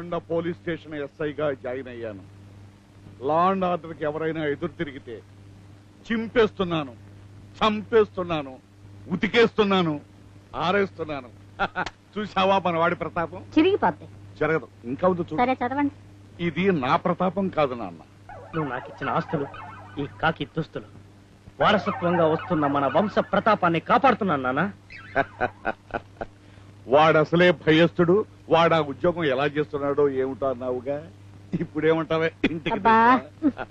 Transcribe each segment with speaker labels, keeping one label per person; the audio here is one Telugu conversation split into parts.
Speaker 1: కొండ పోలీస్ స్టేషన్ ఎస్ఐగా జాయిన్ అయ్యాను. లా అండ్ ఆర్డర్కి ఎవరైనా ఎదురు తిరిగితే చింపేస్తున్నాను చంపేస్తున్నాను ఉతికేస్తున్నాను ఆరేస్తున్నాను. చూసావా మన వాడి ప్రతాపం?
Speaker 2: చిరిగిపోద్ది
Speaker 1: జరగదు. ఇంకా ఉంది చూడు.
Speaker 2: సరే చదవండి.
Speaker 1: ఇది నా ప్రతాపం కాదు నాన్న.
Speaker 3: నువ్వు నాకు ఇచ్చిన ఆస్తులు ఈ కాకి దుస్తులు వారసత్వంగా వస్తున్న మన వంశ ప్రతాపాన్ని కాపాడుతున్నాను నాన్న.
Speaker 1: వాడు అసలే భయస్థుడు. వాడు ఆ ఉద్యోగం ఎలా చేస్తున్నాడో ఏమిటో అన్నావుగా? ఇప్పుడేమంటావే? ఇంటికి
Speaker 2: అబ్బా.
Speaker 1: తెచ్చా?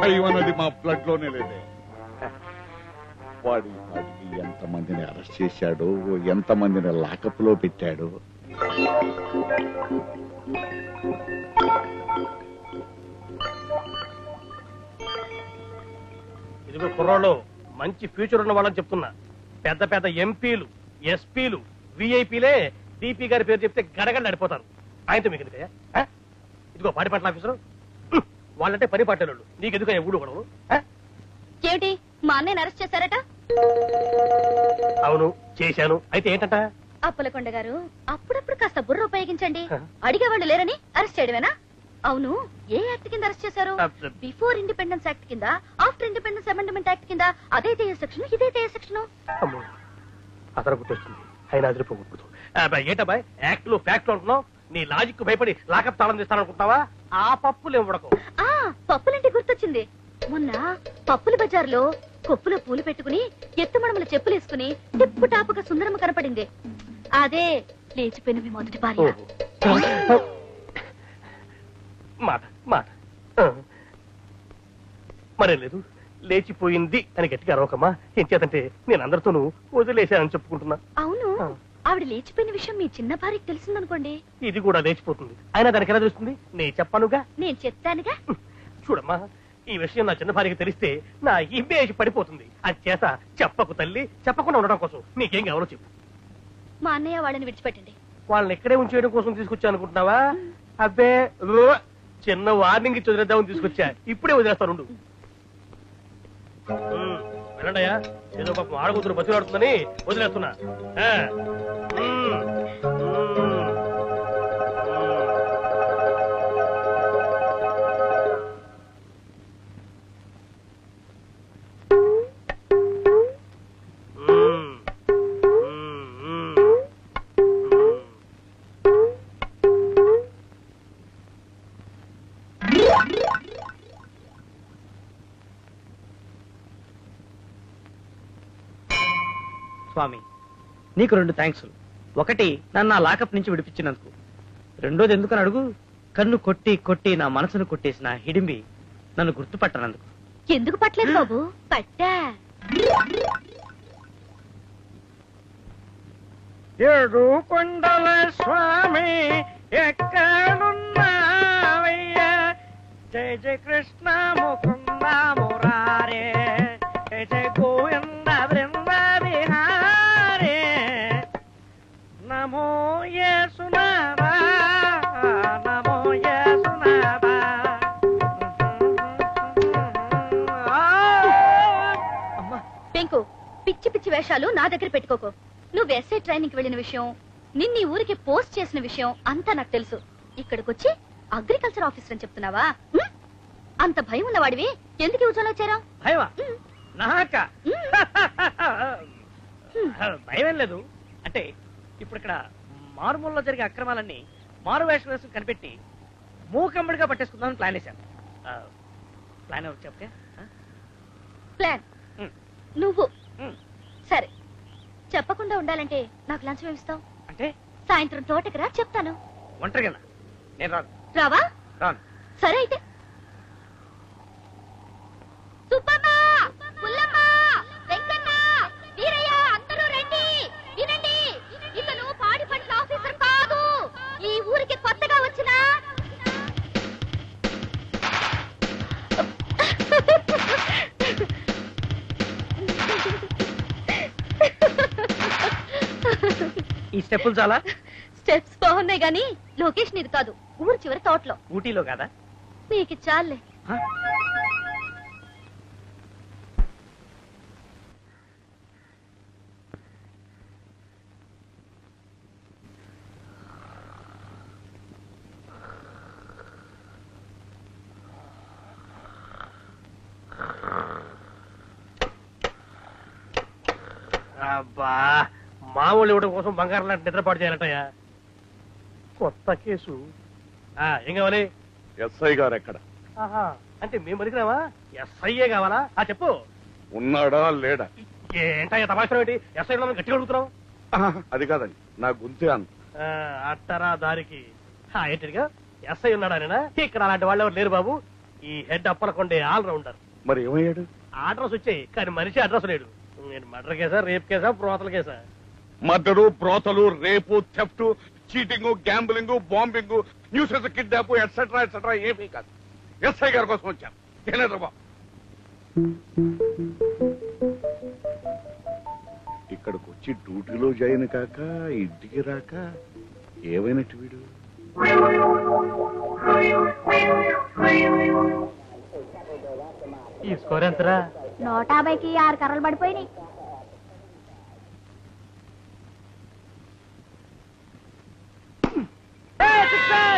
Speaker 1: భయం అన్నది మా బ్లడ్లోనే లేదే. వాడి వాడికి ఎంత మందిని అరెస్ట్ చేశాడు ఎంత మందిని లాకప్లో పెట్టాడు.
Speaker 4: ఇదిగో కుర్రోళ్ళు మంచి ఫ్యూచర్ ఉన్న వాళ్ళని చెప్తున్నా. పెద్ద పెద్ద ఎంపీలు ఎస్పీలు విఐపీలే డిపి గారి పేరు చెప్తే గడగడ నడిపోతారు. ఆయనతో మీకు ఎందుకయ్యా? ఇదిగో పాడి పట్ల ఆఫీసరు. వాళ్ళంటే పని పట్టేళ్ళు నీకు ఎందుకు ఎప్పుడు గొడవలు? ఆ?
Speaker 2: ఏమిటి? మా అన్నయ్యని అరెస్ట్ చేశారట?
Speaker 4: అవును చేశాను. అయితే ఏంటంట?
Speaker 2: అప్పలకొండ గారు అప్పుడప్పుడు కాస్త బుర్ర ఉపయోగించండి. అడిగేవాళ్ళు లేరని అరెస్ట్ చేయడమేనా? అవును ఏ యాక్ట్ కింద అరెస్ట్ చేశారు. బిఫోర్ ఇండిపెండెన్స్ యాక్ట్ కింద ఆఫ్టర్ ఇండిపెండెన్స్ అమెండ్మెంట్ యాక్ట్ కింద అదైతే ఏ సెక్షన్ ఇదైతే ఏ సెక్షన్.
Speaker 4: అతను గుర్తొస్తుంది అయినా అదిరిపోకూడదు. ఏంటబ్బాయ్ యాక్ట్లో ఫ్యాక్ట్ అనుకున్నావు నీ లాజిక్ భయపడి లాకప్ తాళం తీస్తాననుకుంటావా ఆ పప్పులు ఇవ్వడకు
Speaker 2: ఆ పప్పులంటే గుర్తొచ్చింది. మొన్న పప్పుల బజార్లో కొప్పులో పూలు పెట్టుకుని ఎత్తుమడమల చెప్పులేసుకుని టిప్పు టాపుగా సుందరమ్మ కనపడింది. అదే లేచిపోయిన మీ మొదటి భార్య.
Speaker 4: మాట మాట. మరేం లేదు లేచిపోయింది అని గట్టిగా అరవకమ్మా. ఏం చేతంటే నేను అందరితోనూ వదిలేశానని చెప్పుకుంటున్నా.
Speaker 2: అవును. ఆవిడ లేచిపోయిన విషయం మీ చిన్న భార్యకి తెలిసిందనుకోండి.
Speaker 4: ఇది కూడా లేచిపోతుంది. అయినా దానికి ఎలా తెలుస్తుంది? నేను చెప్పానుగా?
Speaker 2: నేను చెప్తానుగా.
Speaker 4: చూడమ్మా ఈ విషయం నా చిన్న భార్యకి తెలిస్తే నా ఇమేజ్ పడిపోతుంది. అది చేత చెప్పకు తల్లి చెప్పకుండా ఉండడం కోసం నీకేం కావాలో చెప్పు.
Speaker 2: మా అన్నయ్య వాళ్ళని విడిచిపెట్టండి.
Speaker 4: వాళ్ళని ఇక్కడే ఉంచేయడం కోసం తీసుకొచ్చా అనుకుంటున్నావా అబ్బే. చిన్న వార్నింగ్ ఇచ్చి వదిలేద్దామని తీసుకొచ్చా. ఇప్పుడే వదిలేస్తాను ఉండు. వెళ్ళండయ్యా. ఏదో పాపం ఆడకూతురు బతిలాడుతుందని వదిలేస్తున్నా.
Speaker 3: స్వామి. నీకు రెండు థ్యాంక్స్ ఒకటి నన్ను ఆ లాకప్ నుంచి విడిపించినందుకు. రెండోది ఎందుకని అడుగు? కన్ను కొట్టి కొట్టి నా మనసును కొట్టేసిన హిడింబి నన్ను గుర్తుపట్టనందుకు.
Speaker 2: ఎందుకు పట్టలేదు బాబు? పట్టా.
Speaker 3: ఏడు కొండల స్వామి ఎక్కడున్నావయ్యా? జయ జయ కృష్ణ ముకుంద
Speaker 2: పిచ్చి పిచ్చి వేషాలు నా దగ్గర పెట్టుకోకు. నువ్వు ఎస్ఐ ట్రైనింగ్ వెళ్ళిన విషయం నిన్ను ఊరికి పోస్ట్ చేసిన విషయం అంతా నాకు తెలుసు. ఇక్కడికి వచ్చి అగ్రికల్చర్ ఆఫీసర్ అని చెప్తున్నావా? అంత భయం ఉన్నవాడివి ఎందుకు ఈ ఉద్యోగంలో చేరావు?
Speaker 3: భయమా? నాక? భయం లేదు. అంటే ఇప్పుడు ఇక్కడ మారుమూలలో జరిగే అక్రమాలన్నీ మారు వేషం వేసుకుని కనిపెట్టి మూకమ్మడిగా పట్టేసుకుందామని ప్లాన్ వేశాను. ప్లాన్ ఎవరు చెప్తే?
Speaker 2: ప్లాన్. నువ్వు. సరే. చెప్పకుండా ఉండాలంటే నాకు లంచం ఇస్తావు
Speaker 3: అంటే?
Speaker 2: సాయంత్రం తోటకి రా చెప్తాను.
Speaker 3: ఒంటరిగా నేను రాను.
Speaker 2: రావా?
Speaker 3: రాను.
Speaker 2: సరే అయితే.
Speaker 3: స్టెప్పులు చాలా?
Speaker 2: స్టెప్స్ బాగున్నాయి గాని లొకేషన్ ఇది కాదు. ఊరు చివరి తోటలో.
Speaker 3: ఊటీలో కదా?
Speaker 2: మీకు చాలే.
Speaker 3: హ?
Speaker 4: అబ్బా! మామూలు ఇవ్వడం కోసం బంగారం లాంటి నిద్రపాటు చేయాలటయ్యా. కొత్త కేసు. ఆ, ఏం కావాలి?
Speaker 1: ఎస్ఐ గారు ఎక్కడ?
Speaker 4: ఆహా, అంటే మేము బతికినావా ఎస్ఐఏ కావాలా? ఆ చెప్పు.
Speaker 1: ఉన్నాడా లేడా?
Speaker 4: ఏంటయ్యా తమాషా ఏంటి? ఎస్ఐ ఉన్నామని గట్టిగా అడుగుతున్నావు?
Speaker 1: ఆహా, అది కాదండి నా గుంతే అన్న.
Speaker 4: ఆ, అట్టరా దారికి. ఆ, ఏంటిదిగా? ఎస్ఐ ఉన్నాడా ఇక్కడ అలాంటి వాళ్ళు ఎవరు లేరు బాబు. ఈ హెడ్ అప్పలకొండే ఆల్ రౌండర్
Speaker 1: మరి ఏమయ్యాడు?
Speaker 4: అడ్రస్ వచ్చాయి కానీ మనిషి అడ్రస్ లేడు. నేను మర్డర్ కేసా రేప్ కేసా ప్రోతల కేసా?
Speaker 1: మర్డరు ప్రోతలు రేపు theft cheating gambling bombing nuisances kidnap etcetera etcetera ఏమీ కాదు. ఎస్ఐ గారి కోసం వచ్చాను తినేద్రా బాబు. ఇక్కడికి వచ్చి డ్యూటీలో జాయిన్ కాక ఇంటికి రాక ఏమైనట్టు వీడు?
Speaker 4: ఈ స్కోర్ ఎంతరా?
Speaker 2: నూట యాభైకి ఆరు కర్రలు పడిపోయినాయి.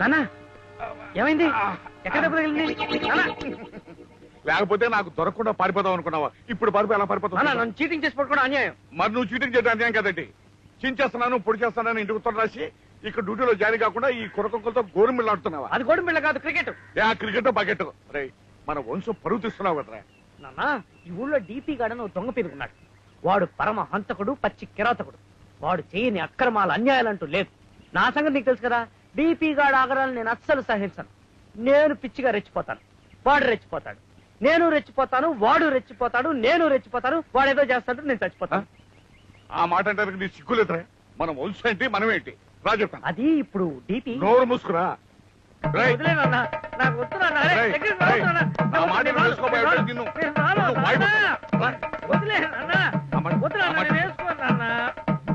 Speaker 3: నాన్న ఏమైంది? ఎక్కడ దెబ్బ తగిలింది? నాన్న
Speaker 1: లేకపోతే నాకు దొరకకుండా పారిపోదాం అనుకున్నావా? ఇప్పుడు పారిపో ఎలా
Speaker 3: నాన్న
Speaker 1: పారిపోతావు
Speaker 3: నన్ను చీటింగ్ చేసి పట్టుకోవడం అన్యాయం.
Speaker 1: మరి నువ్వు చీటింగ్ చేయడం అన్యాయం కదండి. చించేస్తున్నాను పొడి చేస్తున్నాను ఇంటికి ఉత్తరం రాసి ఇక్కడ డ్యూటీలో జాయిన్ కాకుండా ఈ కురకొక్కలతో గోరుమిళ్ళు ఆడుతున్నావా?
Speaker 3: అది గోడం బిళ్ళ కాదు క్రికెట్.
Speaker 1: ఏ ఆ క్రికెట్ బకెట్. రే మన వంశం పరువు తీస్తున్నావు కదరా.
Speaker 3: నాన్న ఈ ఊళ్ళో డీపీ గాడని ఓ దొంగ పేరుకున్నాడు వాడు పరమ హంతకుడు పచ్చి కిరాతకుడు. వాడు చేయని అక్రమాలు అన్యాయాలంటూ లేదు. నా సంగతి నీకు తెలుసు కదా? డీపీ గాడు ఆగరాలను నేను అస్సలు సహించను నేను పిచ్చిగా రెచ్చిపోతాను వాడు రెచ్చిపోతాడు నేను రెచ్చిపోతాను వాడు రెచ్చిపోతాడు నేను రెచ్చిపోతాను వాడు ఏదో చేస్తాడు నేను చచ్చిపోతాను
Speaker 1: ఆ మాట అంటే నీ సిగ్గులేదురా మన వంశం ఏంటి మనం ఏంటి రా చెప్తాను
Speaker 3: అది ఇప్పుడు డీపీ
Speaker 1: నోరు మూసుకురా రేయ్.
Speaker 3: నాకు వద్దు
Speaker 1: రేయ్,
Speaker 3: దగ్గరికి
Speaker 1: రేయ్. నా మాట
Speaker 3: నేను.
Speaker 1: వేసుకోబోయే. నిన్ను. నువ్వు. రా. మాట- మాట-
Speaker 3: నేను.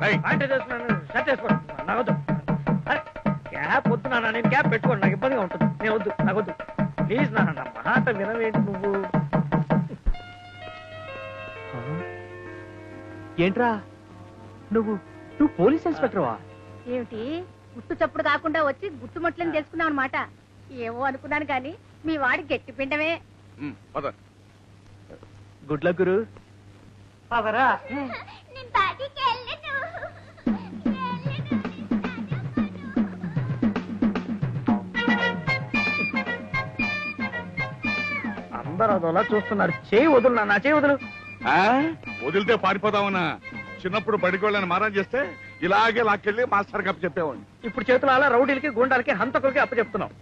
Speaker 1: రేయ్,
Speaker 3: ప్యాంట్ వేసుకున్నాను షర్ట్ వేసుకోను నాకు వద్దు క్యాప్ వద్దు నాన్న నేను క్యాప్ పెట్టుకోను నాకు ఇబ్బందిగా ఉంటుంది. నేను వద్దు నాకు వద్దు. ప్లీజ్ నాన్న నా మాట వినవేంటి నువ్వు? ఏంట్రా? నువ్వు నువ్వు పోలీస్ ఇన్స్పెక్టర్వా?
Speaker 2: ఏమిటి? గుట్టు చప్పుడు కాకుండా వచ్చి గుట్టుముట్లని తెలుసుకున్నావు అనమాట ఏమో అనుకున్నాను కానీ మీ వాడి గట్టి పిండమే.
Speaker 3: గుడ్ లక్ గురు. పదరా? అందరూ అదోలా చూస్తున్నారు. చేయి వదులు నాన్న చేయి వదులు.
Speaker 1: ఆ? వదిలితే పారిపోదామన్నా చిన్నప్పుడు బడికి వెళ్ళని మారం చేస్తే ఇలాగే లాక్కెళ్ళి మాస్టర్ కప్పు చెప్పేవాడిని.
Speaker 3: ఇప్పుడు చేతులు అలా రౌడీలకి గుండాలకి హంతకులకి అప్పచెప్తున్నావు.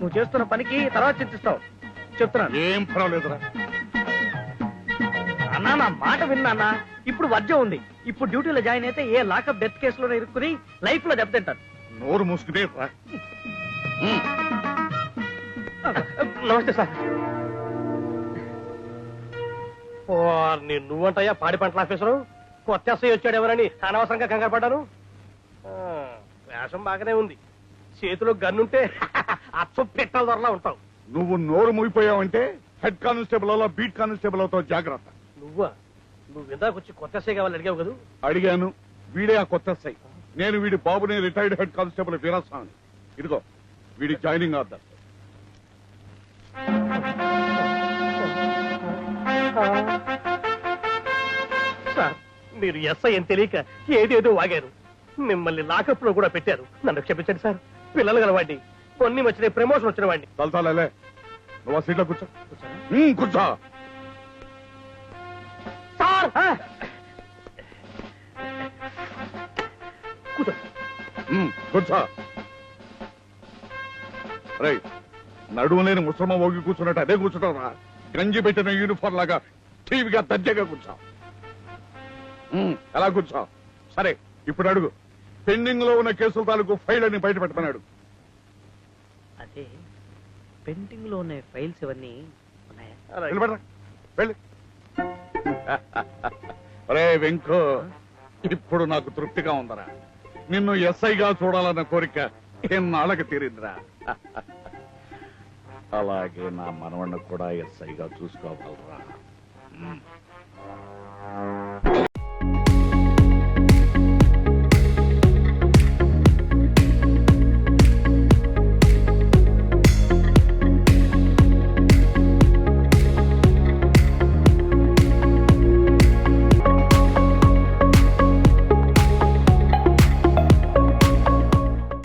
Speaker 3: నువ్వు చేస్తున్న పనికి తర్వాత చింతిస్తావు. చెప్తున్నాను.
Speaker 1: ఏం పర్వాలేదురా.
Speaker 3: అన్నా నా మాట విన్నా ఇప్పుడు వర్జం ఉంది. ఇప్పుడు డ్యూటీలో జాయిన్ అయితే ఏ లాకప్ డెత్ కేసులో ఇరుక్కుని లైఫ్లో దెబ్బతింటారు
Speaker 1: నోరు మూసుకునే రా ఉమ్,
Speaker 3: నమస్తే సార్.
Speaker 4: వారిని నువ్వంటయ్యా పాడి పంటల ఆఫీసరు. కొత్త ఎస్ఐ వచ్చాడు ఎవరని అనవసరంగా కంగారు పడ్డాను. ఆ, వేషం బాగానే ఉంది. చేతిలో గన్నుంటే అచ్చం పెట్టల ధరలా ఉంటావు.
Speaker 1: నువ్వు నోరు మూగిపోయావంటే హెడ్ కానిస్టేబుల్ అలా బీట్ కానిస్టేబుల్ అవుతావు జాగ్రత్త.
Speaker 4: నువ్వా? నువ్వు ఇందాక వచ్చి కొత్త ఎస్ఐ కావాలని అడిగావు కదా?
Speaker 1: అడిగాను. వీడే ఆ కొత్త సై నేను వీడి బాబుని రిటైర్డ్ హెడ్ కానిస్టేబుల్ వీరాస్వామి ఇదిగో వీడి జాయినింగ్ ఆర్డర్.
Speaker 4: సార్ మీరు ఎస్ఐ అని తెలియక ఏదేదో వాగారు. మిమ్మల్ని లాకప్లో కూడా పెట్టారు. నన్ను క్షమించండి సార్. పిల్లలు గలవాడిని. కొన్ని వచ్చినాయి ప్రమోషన్ వచ్చిన వాడిని.
Speaker 1: తలతాలే నువ్వు ఆ సీట్లో కూర్చో. ఉమ్, కూర్చో.
Speaker 3: సార్
Speaker 4: కూర్చో.
Speaker 1: ఉమ్, కూర్చో. రై నడుము లేని ముసలమ్మ ఓగి కూర్చున్నట్టు అదే కూర్చుంటారా గంజి పెట్టిన యూనిఫామ్ లాగా టీవీగా దర్జాగా కూర్చో. ఎలా కూర్చో? సరే ఇప్పుడు అడుగు. పెండింగ్లో ఉన్న కేసుల తాలూకు ఫైల్ అని బయట పెట్టమన్నాడు
Speaker 3: అదే పెండింగ్లో ఉన్న ఫైల్స్ ఇవన్నీ ఉన్నాయా?
Speaker 1: వెళ్ళి వెళ్ళి. అరే వెంకో ఇప్పుడు నాకు తృప్తిగా ఉందరా. నిన్ను ఎస్ఐగా చూడాలన్న కోరిక ఎన్నాళ్ళకి తీరిందిరా? అలాగే నా మనవణ్ణి కూడా ఎస్ఐగా చూసుకోవాలరా.